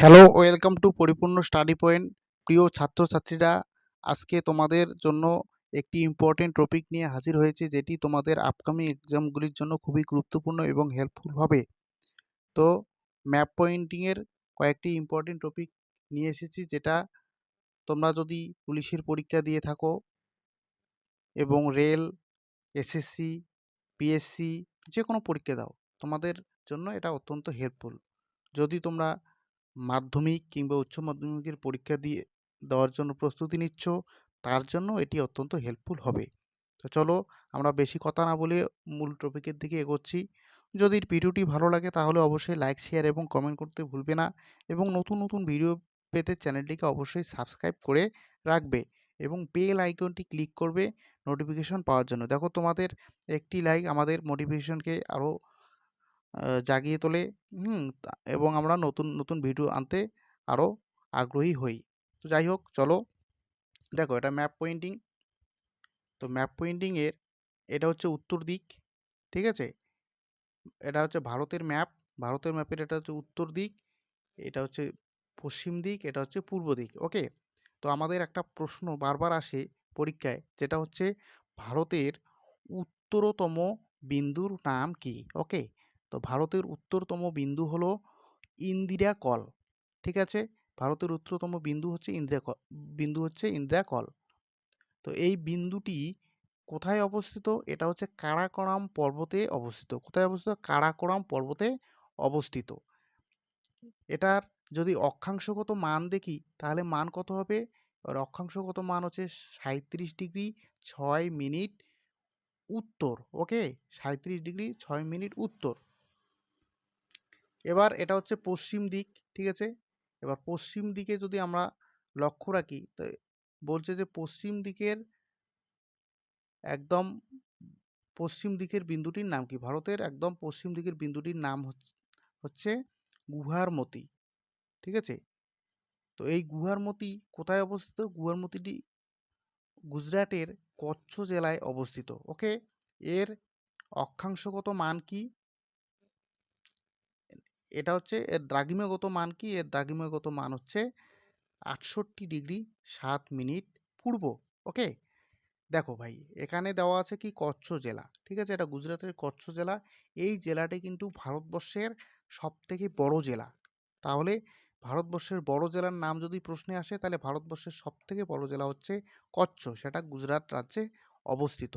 Hello welcome to Paripurna Study Point প্রিয় ছাত্রছাত্রীরা আজকে তোমাদের জন্য একটি ইম্পর্টেন্ট টপিক নিয়ে হাজির হয়েছে, যেটি তোমাদের আপকামিং এক্সামগুলির জন্য খুবই গুরুত্বপূর্ণ এবং হেল্পফুল হবে। তো ম্যাপ পয়েন্টিংয়ের কয়েকটি ইম্পর্টেন্ট টপিক নিয়ে এসেছি, যেটা তোমরা যদি পুলিশের পরীক্ষা দিয়ে থাকো এবং রেল এসএসসি পিএসসি যে কোনো পরীক্ষা দাও, তোমাদের জন্য এটা অত্যন্ত হেল্পফুল যদি তোমরা মাধ্যমিক কিংবা উচ্চ মাধ্যমিকের পরীক্ষা দিয়ে দেওয়ার জন্য প্রস্তুতি নিচ্ছ, তার জন্য এটি অত্যন্ত হেল্পফুল হবে। তো চলো, আমরা বেশি কথা না বলে মূল টপিকের দিকে এগোচ্ছি। যদি ভিডিওটি ভালো লাগে তাহলে অবশ্যই লাইক শেয়ার এবং কমেন্ট করতে ভুলবে না এবং নতুন নতুন ভিডিও পেতে চ্যানেলটিকে অবশ্যই সাবস্ক্রাইব করে রাখবে এবং বেল আইকনটি ক্লিক করবে নোটিফিকেশন পাওয়ার জন্য। দেখো, তোমাদের একটি লাইক আমাদের মোটিভেশনকে আরও জাগিয়ে তোলে। হুম এবং আমরা নতুন নতুন ভিডিও আনতে আরও আগ্রহী হই। তো যাই হোক, চলো। দেখো এটা ম্যাপ পয়েন্টিং তো ম্যাপ পয়েন্টিংয়ের এটা হচ্ছে উত্তর দিক, ঠিক আছে? এটা হচ্ছে ভারতের ম্যাপ ভারতের ম্যাপের এটা হচ্ছে উত্তর দিক, এটা হচ্ছে পশ্চিম দিক, এটা হচ্ছে পূর্ব দিক ওকে তো আমাদের একটা প্রশ্ন বারবার আসে পরীক্ষায়, যেটা হচ্ছে ভারতের উত্তরতম বিন্দুর নাম কি ওকে তো ভারতের উত্তরতম বিন্দু হলো ইন্দিরা কল, ঠিক আছে? ভারতের উত্তরতম বিন্দু হচ্ছে ইন্দিরা কল, বিন্দু হচ্ছে ইন্দিরা কল। তো এই বিন্দুটি কোথায় অবস্থিত? এটা হচ্ছে কারাকোরাম পর্বতে অবস্থিত। কোথায় অবস্থিত? কারাকোরাম পর্বতে অবস্থিত। এটার যদি অক্ষাংশগত মান দেখি, তাহলে মান কত হবে? এবার অক্ষাংশগত মান হচ্ছে সাঁইত্রিশ ডিগ্রি ছয় মিনিট উত্তর, ওকে? সাঁইত্রিশ ডিগ্রি ছয় মিনিট উত্তর। এবার এটা হচ্ছে পশ্চিম দিক, ঠিক আছে? এবার পশ্চিম দিকে যদি আমরা লক্ষ্য রাখি, তো বলছে যে পশ্চিম দিকের একদম পশ্চিম দিকের বিন্দুটির নাম কি? ভারতের একদম পশ্চিম দিকের বিন্দুটির নাম হচ্ছে গুহারমতি ঠিক আছে? তো এই গুহারমতি কোথায় অবস্থিত? গুহারমতিটি গুজরাটের কচ্ছ জেলায় অবস্থিত, ওকে? এর অক্ষাংশগত মান কি? এটা হচ্ছে এর দ্রাঘিমাগত মান কি? এর দ্রাঘিমাগত মান হচ্ছে আটষট্টি ডিগ্রি সাত মিনিট পূর্ব, ওকে? দেখো ভাই, এখানে দেওয়া আছে কি? কচ্ছ জেলা, ঠিক আছে? এটা গুজরাটের কচ্ছ জেলা। এই জেলাটি কিন্তু ভারতবর্ষের সব থেকে বড় জেলা। তাহলে ভারতবর্ষের বড় জেলার নাম যদি প্রশ্নে আসে, তাহলে ভারতবর্ষের সব থেকে বড় জেলা হচ্ছে কচ্ছ। সেটা গুজরাট রাজ্যে অবস্থিত,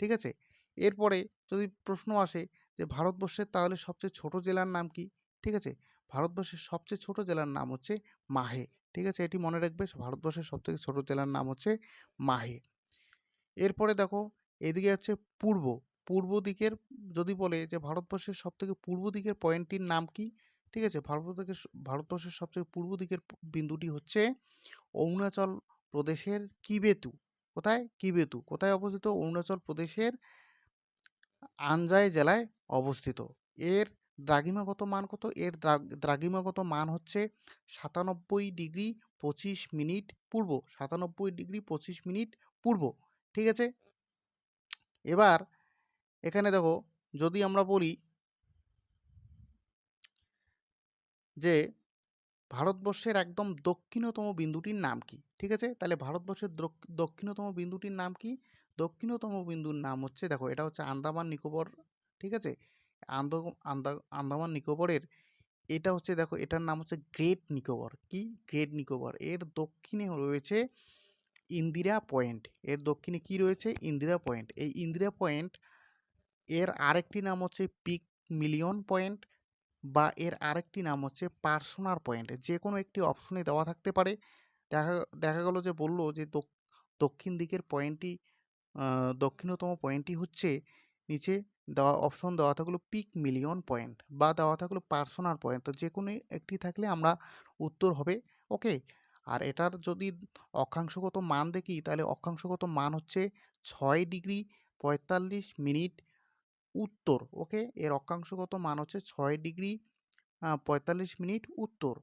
ঠিক আছে? এরপরে যদি প্রশ্ন আসে যে ভারতবর্ষের তাহলে সবচেয়ে ছোট জেলার নাম কি? ঠিক আছে? ভারতবর্ষের সবচেয়ে ছোট জেলার নাম হচ্ছে মাহে। ঠিক আছে? এটি মনে রাখবে, ভারতবর্ষের সবথেকে ছোট জেলার নাম হচ্ছে মাহে। এরপরে দেখো, এদিকে হচ্ছে পূর্ব। পূর্ব দিকের যদি বলে যে ভারতবর্ষের সবথেকে পূর্ব দিকের পয়েন্টটির নাম কি? ঠিক আছে? ভারত থেকে ভারতবর্ষের সবথেকে পূর্ব দিকের বিন্দুটি হচ্ছে অরুণাচল প্রদেশের কিবেতু। কোথায়? কিবেতু। কোথায় অবস্থিত? অরুণাচল প্রদেশের আনজাই জেলায় অবস্থিত। এর দ্রাঘিমাগত মান কত? এর দ্রাঘিমাগত মান হচ্ছে সাতানব্বই ডিগ্রি পঁচিশ মিনিট পূর্ব। সাতানব্বই ডিগ্রি পঁচিশ মিনিট পূর্ব। ঠিক আছে? এবার এখানে দেখো, যদি আমরা বলি যে ভারতবর্ষের একদম দক্ষিণতম বিন্দুটির নাম কি? ঠিক আছে? তাহলে ভারতবর্ষের দক- দক্ষিণতম বিন্দুটির নাম কি? দক্ষিণতম বিন্দুর নাম হচ্ছে, দেখো, এটা হচ্ছে আন্দামান নিকোবর। ঠিক আছে? আন্দামান নিকোবরের, এটা হচ্ছে দেখো এটার নাম হচ্ছে গ্রেট নিকোবর। কি? গ্রেট নিকোবর। এর দক্ষিণে রয়েছে ইন্দিরা পয়েন্ট। এর দক্ষিণে কি রয়েছে? ইন্দিরা পয়েন্ট। এই ইন্দিরা পয়েন্ট, এর আরেকটি নাম হচ্ছে পিক মিলিয়ন পয়েন্ট বা এর আরেকটি নাম হচ্ছে পার্সোনার পয়েন্ট। যে কোনো একটি অপশনে দেওয়া থাকতে পারে। দেখা দেখা গেল যে বলল যে দক্ষিণ দিকের পয়েন্টটি দক্ষিণতম পয়েন্টটি হচ্ছে নিচে দেওয়া অপশন দেওয়া থাকল পিক মিলিয়ন পয়েন্ট বা দেওয়া থাকল পার্সোনাল পয়েন্ট তো যে কোনো একটি থাকলে আমরা উত্তর হবে ওকে আর এটার যদি অক্ষাংশগত মান দেখি তাহলে অক্ষাংশগত মান হচ্ছে ছয় ডিগ্রি পঁয়তাল্লিশ মিনিট উত্তর ওকে এর অক্ষাংশগত মান হচ্ছে ছয় ডিগ্রি পঁয়তাল্লিশ মিনিট উত্তর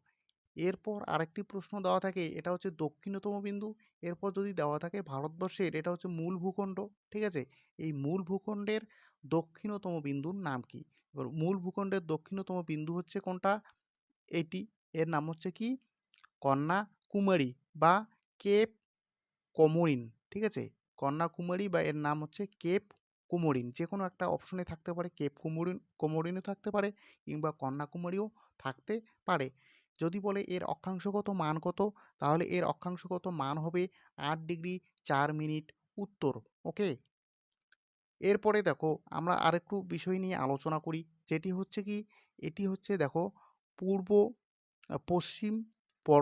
এরপর আরেকটি প্রশ্ন দেওয়া থাকে, এটা হচ্ছে দক্ষিণতম বিন্দু। এরপর যদি দেওয়া থাকে ভারতবর্ষের, এটা হচ্ছে মূল ভূখণ্ড, ঠিক আছে? এই মূল ভূখণ্ডের দক্ষিণতম বিন্দুর নাম কি? এবার মূল ভূখণ্ডের দক্ষিণতম বিন্দু হচ্ছে কোনটা? এটি, এর নাম হচ্ছে কি? কন্যাকুমারী বা কেপ কমোরিন, ঠিক আছে? কন্যাকুমারী বা এর নাম হচ্ছে কেপ কুমোরিন। যে কোনো একটা অপশনে থাকতে পারে, কেপ কুমোরিন, কোমোরিনও থাকতে পারে, কিংবা কন্যাকুমারীও থাকতে পারে। যদি বলে এর অক্ষাংশগত মান কত? তাহলে এর অক্ষাংশগত মান হবে আট ডিগ্রি চার মিনিট উত্তর, ওকে? এরপরে দেখো আমরা আরেকটু বিষয় নিয়ে আলোচনা করি, যেটি হচ্ছে কি? এটি হচ্ছে দেখো পূর্ব পশ্চিম পর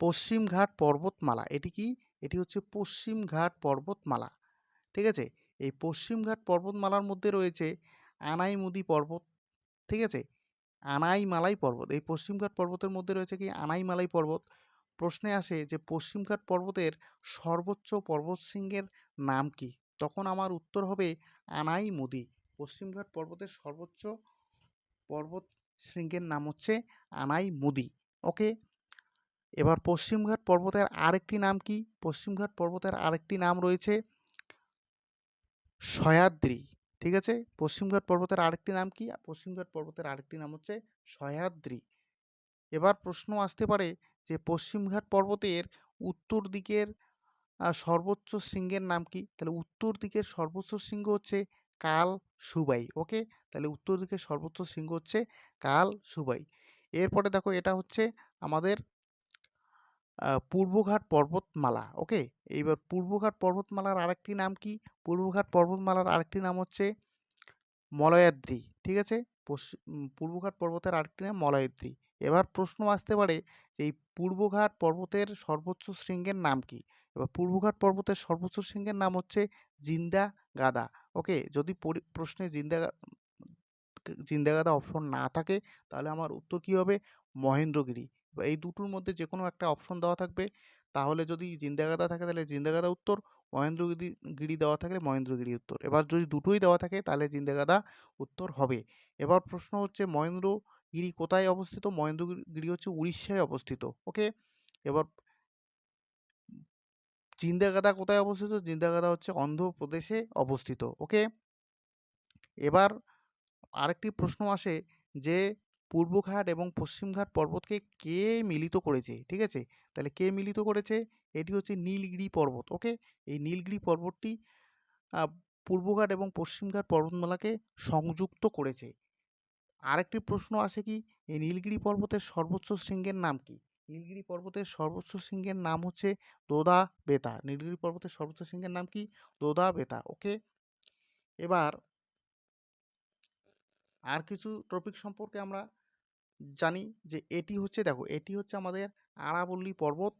পশ্চিমঘাট পর্বতমালা, এটি কি? এটি হচ্ছে পশ্চিমঘাট পর্বতমালা, ঠিক আছে? এই পশ্চিমঘাট পর্বতমালার মধ্যে রয়েছে আনাইমুদি পর্বত, ঠিক আছে? আনাইমালাই পর্বত। এই পশ্চিমঘাট পর্বতের মধ্যে রয়েছে কি আনাইমালাই পর্বত। প্রশ্নে আসে যে পশ্চিমঘাট পর্বতের সর্বোচ্চ পর্বতশৃঙ্গের নাম কি? তখন আমার উত্তর হবে আনাই মুদি পশ্চিমঘাট পর্বতের সর্বোচ্চ পর্বত শৃঙ্গের নাম হচ্ছে আনাই মুদি ওকে? এবার পশ্চিমঘাট পর্বতের আরেকটি নাম কি? পশ্চিমঘাট পর্বতের আরেকটি নাম রয়েছে সহ্যাদ্রি ঠিক আছে? পশ্চিমঘাট পর্বতের আরেকটি নাম কি? পশ্চিমঘাট পর্বতের আরেকটি নাম হচ্ছে সহ্যাদ্রি। এবার প্রশ্ন আসতে পারে যে পশ্চিমঘাট পর্বতের উত্তর দিকের সর্বোচ্চ শৃঙ্গের নাম কি? তাহলে উত্তর দিকের সর্বোচ্চ শৃঙ্গ হচ্ছে কাল সুবাই, ওকে? তাহলে উত্তর দিকের সর্বোচ্চ শৃঙ্গ হচ্ছে কাল সুবাই। এরপরে দেখো, এটা হচ্ছে আমাদের পূর্বঘাট পর্বতমালা, ওকে? এইবার পূর্বঘাট পর্বতমালার আরেকটি নাম কি? পূর্বঘাট পর্বতমালার আরেকটি নাম হচ্ছে মলয়াদ্রি, ঠিক আছে? পূর্বঘাট পর্বতের আরেকটি নাম মলয়াদ্রি। এবার প্রশ্ন আসতে পারে যে এই পূর্বঘাট পর্বতের সর্বোচ্চ শৃঙ্গের নাম কি? এবার পূর্বঘাট পর্বতের সর্বোচ্চ শৃঙ্গের নাম হচ্ছে জিন্দা গাদা ওকে? যদি পরি- প্রশ্নে জিন্দা জিন্দাগাদা অপশন না থাকে, তাহলে আমার উত্তর কী হবে? মহেন্দ্রগিরি। এই দুটোর মধ্যে যে কোনো একটা অপশন দেওয়া থাকবে। তাহলে যদি জিন্দাগাদা থাকে তাহলে জিন্দাগাদা উত্তর, মহেন্দ্রগিরি, গিরি দেওয়া থাকলে মহেন্দ্রগিরি উত্তর। এবার যদি দুটোই দেওয়া থাকে তাহলে জিন্দাগাদা উত্তর হবে। এবার প্রশ্ন হচ্ছে মহেন্দ্রগিরি কোথায় অবস্থিত? মহেন্দ্রগিরি হচ্ছে উড়িষ্যায় অবস্থিত। ওকে এবার জিন্দাগাদা কোথায় অবস্থিত? জিন্দাগাদা হচ্ছে অন্ধ্রপ্রদেশে অবস্থিত। ওকে এবার আরেকটি প্রশ্ন আসে যে পূর্বঘাট এবং পশ্চিমঘাট পর্বতকে কে মিলিত করেছে? ঠিক আছে? তাহলে কে মিলিত করেছে? এটি হচ্ছে নীলগিরি পর্বত, ওকে? এই নীলগিরি পর্বতটি পূর্বঘাট এবং পশ্চিমঘাট পর্বতমালাকে সংযুক্ত করেছে। আরেকটি প্রশ্ন আসে কি? এই নীলগিরি পর্বতের সর্বোচ্চ শৃঙ্গের নাম কি? নীলগিরি পর্বতের সর্বোচ্চ শৃঙ্গের নাম হচ্ছে দোদা বেতা। নীলগিরি পর্বতের সর্বোচ্চ শৃঙ্গের নাম কি? দোদা বেতা, ওকে? এবার আর কিছু টপিক সম্পর্কে আমরা জানি যে এটি হচ্ছে, দেখো, এটি হচ্ছে আমাদের আরাবল্লী পর্বত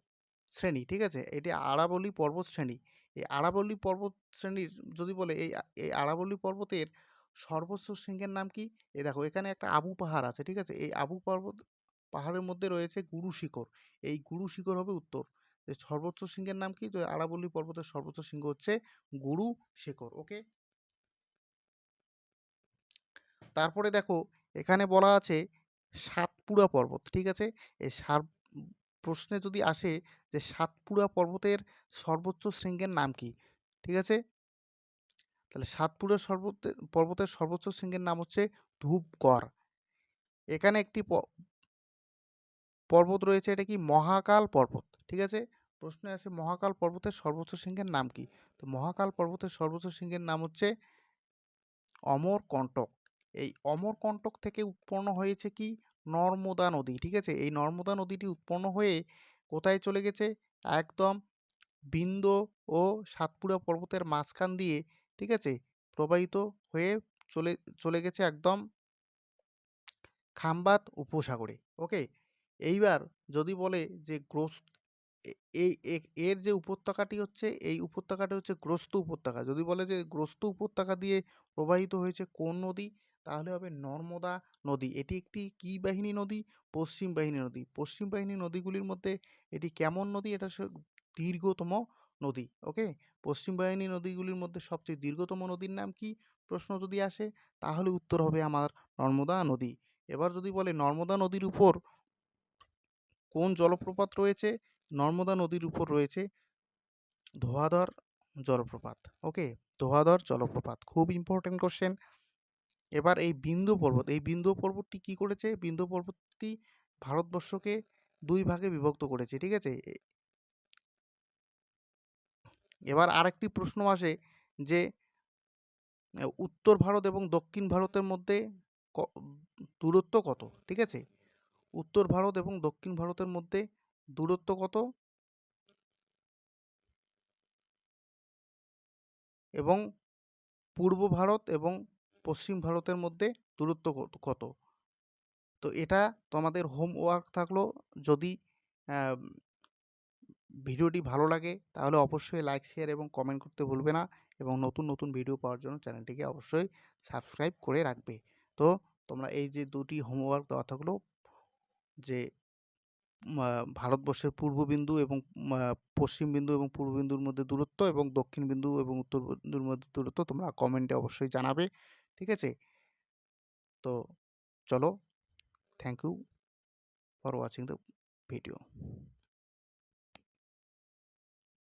শ্রেণি, ঠিক আছে? এটি আরাবল্লী পর্বত শ্রেণি। এই আরাবল্লী পর্বত শ্রেণির যদি বলে, এই এই আরাবল্লী পর্বতের সর্বোচ্চ শৃঙ্গের নাম কি? এই দেখো, এখানে একটা আবু পাহাড় আছে, ঠিক আছে? এই আবু পর্বত পাহাড়ের মধ্যে রয়েছে গুরু শিখর। এই গুরু শিখর হবে উত্তর। সর্বোচ্চ শৃঙ্গের নাম কি? আরাবল্লী পর্বতের সর্বোচ্চ শৃঙ্গ হচ্ছে গুরু শিখর, ওকে? তারপরে দেখো এখানে বলা আছে সাতপুরা পর্বত, ঠিক আছে? এই সার, প্রশ্নে যদি আসে যে সাতপুরা পর্বতের সর্বোচ্চ শৃঙ্গের নাম কি? ঠিক আছে? তাহলে সাতপুরা সর্বত, পর্বতের সর্বোচ্চ শৃঙ্গের নাম হচ্ছে ধূপগড়। এখানে একটি পর্বত রয়েছে, এটা কি? মহাকাল পর্বত, ঠিক আছে? প্রশ্নে আসে মহাকাল পর্বতের সর্বোচ্চ শৃঙ্গের নাম কি? তো মহাকাল পর্বতের সর্বোচ্চ শৃঙ্গের নাম হচ্ছে অমরকণ্টক। এই অমরকণ্টক থেকে উৎপন্ন হয়েছে কি? নর্মদা নদী, ঠিক আছে? এই নর্মদা নদীটি উৎপন্ন হয়ে কোথায় চলে গেছে? একদম বিন্দ ও সাতপুরা পর্বতের মাঝখান দিয়ে, ঠিক আছে? প্রবাহিত হয়ে চলে চলে গেছে একদম খাম্বাত উপসাগরে, ওকে? এইবার যদি বলে যে গ্রস্ত এই এর যে উপত্যকাটি হচ্ছে, এই উপত্যকাটি হচ্ছে গ্রস্ত উপত্যকা। যদি বলে যে গ্রস্ত উপত্যকা দিয়ে প্রবাহিত হয়েছে কোন নদী? তাহলে হবে নর্মদা নদী। এটি একটি কী বাহিনী নদী? পশ্চিম বাহিনী নদী। পশ্চিম বাহিনী নদীগুলির মধ্যে এটি কেমন নদী? এটা দীর্ঘতম নদী, ওকে? পশ্চিম বাহিনী নদীগুলির মধ্যে সবচেয়ে দীর্ঘতম নদীর নাম কি? প্রশ্ন যদি আসে, তাহলে উত্তর হবে আমার নর্মদা নদী। এবার যদি বলে নর্মদা নদীর উপর কোন জলপ্রপাত রয়েছে? নর্মদা নদীর উপর রয়েছে ধোয়াধর জলপ্রপাত, ওকে? ধোয়াধর জলপ্রপাত। খুব ইম্পর্টেন্ট কোশ্চেন এবার এই বিন্দু পর্বত, এই বিন্দু পর্বতটি কি করেছে? বিন্দু পর্বতটি ভারতবর্ষকে দুই ভাগে বিভক্ত করেছে, ঠিক আছে? এবার আরেকটি প্রশ্ন আসে যে উত্তর ভারত এবং দক্ষিণ ভারতের মধ্যে দূরত্ব কত? ঠিক আছে? উত্তর ভারত এবং দক্ষিণ ভারতের মধ্যে দূরত্ব কত? এবং পূর্ব ভারত এবং পশ্চিম ভারতের মধ্যে দূরত্ব কত? তো এটা তোমাদের হোমওয়ার্ক থাকল। যদি ভিডিওটি ভালো লাগে, তাহলে অবশ্যই লাইক শেয়ার এবং কমেন্ট করতে ভুলবে না এবং নতুন নতুন ভিডিও পাওয়ার জন্য চ্যানেলটিকে অবশ্যই সাবস্ক্রাইব করে রাখবে। তো তোমরা এই যে দুটি হোমওয়ার্ক দেওয়া থাকল, যে ভারতবর্ষের পূর্ব বিন্দু এবং পশ্চিম বিন্দু এবং পূর্ব বিন্দুর মধ্যে দূরত্ব এবং দক্ষিণ বিন্দু এবং উত্তর বিন্দুর মধ্যে দূরত্ব তোমরা কমেন্টে অবশ্যই জানাবে। ঠিক আছে? তো চলো thank you for watching the video